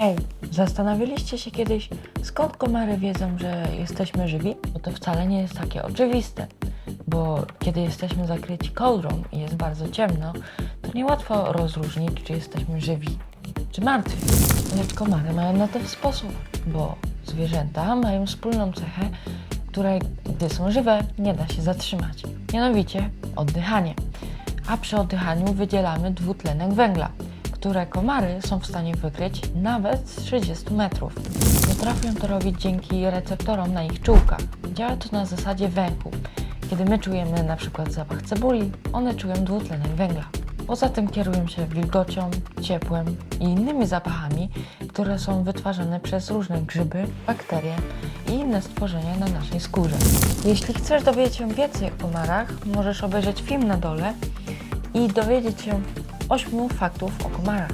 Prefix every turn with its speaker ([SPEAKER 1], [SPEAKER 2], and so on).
[SPEAKER 1] Ej, zastanawialiście się kiedyś, skąd komary wiedzą, że jesteśmy żywi? Bo to wcale nie jest takie oczywiste, bo kiedy jesteśmy zakryci kołdrą i jest bardzo ciemno, to niełatwo rozróżnić, czy jesteśmy żywi, czy martwi. Lecz komary mają na ten sposób, bo zwierzęta mają wspólną cechę, której, gdy są żywe, nie da się zatrzymać. Mianowicie oddychanie. A przy oddychaniu wydzielamy dwutlenek węgla, które komary są w stanie wykryć nawet z 30 metrów. Potrafią to robić dzięki receptorom na ich czułkach. Działa to na zasadzie węchu. Kiedy my czujemy na przykład zapach cebuli, one czują dwutlenek węgla. Poza tym kierują się wilgocią, ciepłem i innymi zapachami, które są wytwarzane przez różne grzyby, bakterie i inne stworzenia na naszej skórze. Jeśli chcesz dowiedzieć się więcej o komarach, możesz obejrzeć film na dole i dowiedzieć się 8 faktów o komarach.